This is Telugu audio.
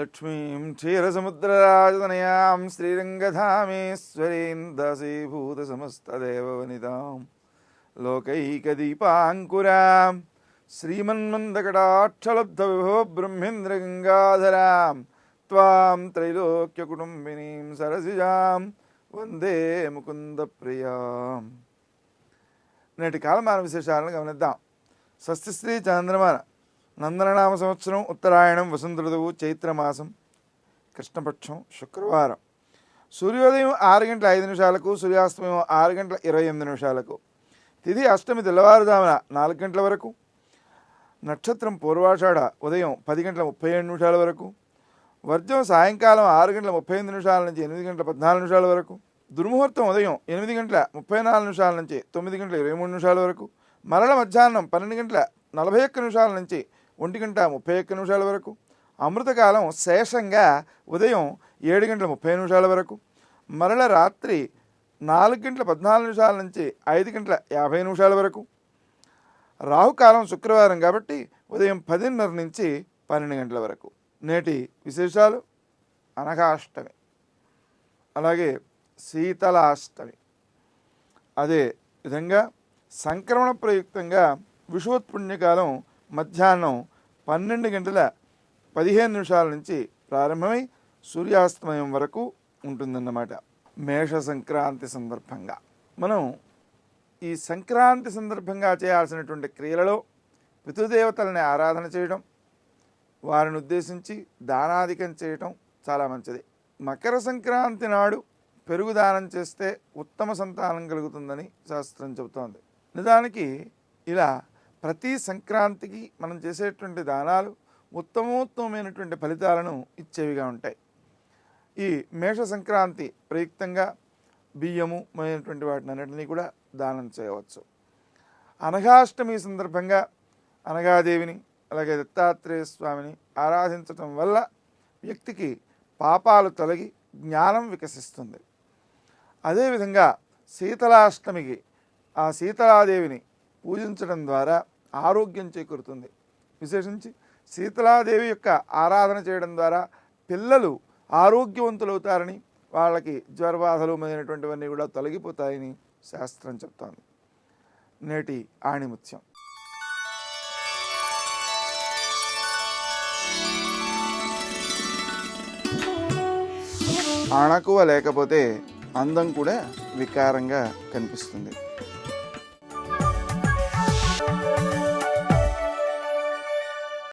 లక్ష్మీం క్షీరసముద్రరాజతనయాం శ్రీరంగధామేశ్వరీం దాసీభూత సమస్తదేవవనితాం లోకైకదీపాంకురాం శ్రీమన్మందకటాక్షలబ్ధ విభో బ్రహ్మేంద్రగంగాధరాం త్వాం త్రైలోక్యకుటుంబినీం సరసిజాం వందే ముకుంద ప్రియాం నేటి కాలమాన విశేషాలను గమనిద్దాం. స్వస్తిశ్రీ చంద్రమాన. నందననామ సంవత్సరం ఉత్తరాయణం వసంత ఋతువు చైత్రమాసం కృష్ణపక్షం శుక్రవారం. సూర్యోదయం ఆరు గంటల ఐదు నిమిషాలకు సూర్యాస్తమయం ఆరు గంటల ఇరవై ఎనిమిది నిమిషాలకు. తిథి అష్టమి తెల్లవారుజామున నాలుగు గంటల వరకు. నక్షత్రం పూర్వాషాఢ ఉదయం పది గంటల ముప్పై ఏడు నిమిషాల వరకు. వర్జం సాయంకాలం ఆరు గంటల ముప్పై ఎనిమిది నిమిషాల నుంచి ఎనిమిది గంటల పద్నాలుగు నిమిషాల వరకు. దుర్ముహూర్తం ఉదయం ఎనిమిది గంటల ముప్పై నాలుగు నిమిషాల నుంచి తొమ్మిది గంటల ఇరవై మూడు నిమిషాల వరకు. మరల మధ్యాహ్నం పన్నెండు గంటల నలభై ఒక్క నిమిషాల నుంచి ఒంటి గంట ముప్పై ఒక్క నిమిషాల వరకు. అమృతకాలం శేషంగా ఉదయం ఏడు గంటల ముప్పై నిమిషాల వరకు. మరల రాత్రి నాలుగు గంటల పద్నాలుగు నిమిషాల నుంచి ఐదు గంటల యాభై నిమిషాల వరకు. రాహుకాలం శుక్రవారం కాబట్టి ఉదయం పదిన్నర నుంచి పన్నెండు గంటల వరకు. నేటి విశేషాలు అనఘాష్టమి. అలాగే శీతలాష్టమి. అదే విధంగా సంక్రమణ ప్రయుక్తంగా విషువత్పుణ్యకాలం మధ్యాహ్నం పన్నెండు గంటల పదిహేను నిమిషాల నుంచి ప్రారంభమై సూర్యాస్తమయం వరకు ఉంటుందన్నమాట. మేష సంక్రాంతి సందర్భంగా. మనం ఈ సంక్రాంతి సందర్భంగా చేయాల్సినటువంటి క్రియలలో పితృదేవతలని ఆరాధన చేయడం వారిని ఉద్దేశించి దానాధికం చేయటం చాలా మంచిది. మకర సంక్రాంతి నాడు పెరుగు దానం చేస్తే ఉత్తమ సంతానం కలుగుతుందని శాస్త్రం చెబుతోంది. నిజానికి ఇలా ప్రతి సంక్రాంతికి మనం చేసేటువంటి దానాలు ఉత్తమోత్తమైనటువంటి ఫలితాలను ఇచ్చేవిగా ఉంటాయి. ఈ మేష సంక్రాంతి ప్రయుక్తంగా బియ్యము మొదలైనటువంటి వాటిని అన్నింటినీ కూడా దానం చేయవచ్చు. అనఘాష్టమి సందర్భంగా అనగాదేవిని అలాగే దత్తాత్రేయ స్వామిని ఆరాధించటం వల్ల వ్యక్తికి పాపాలు తొలగి జ్ఞానం వికసిస్తుంది. అదేవిధంగా శీతలాష్టమికి ఆ శీతలాదేవిని పూజించడం ద్వారా ఆరోగ్యం చేకూరుతుంది. విశేషించి శీతలాదేవి యొక్క ఆరాధన చేయడం ద్వారా పిల్లలు ఆరోగ్యవంతులవుతారని వాళ్ళకి జ్వరబాధలు మొదలైనటువంటివన్నీ కూడా తొలగిపోతాయని శాస్త్రం చెప్తోంది. నేటి ఆణిముత్యం. అణకువ లేకపోతే అందం కూడా వికారంగా కనిపిస్తుంది.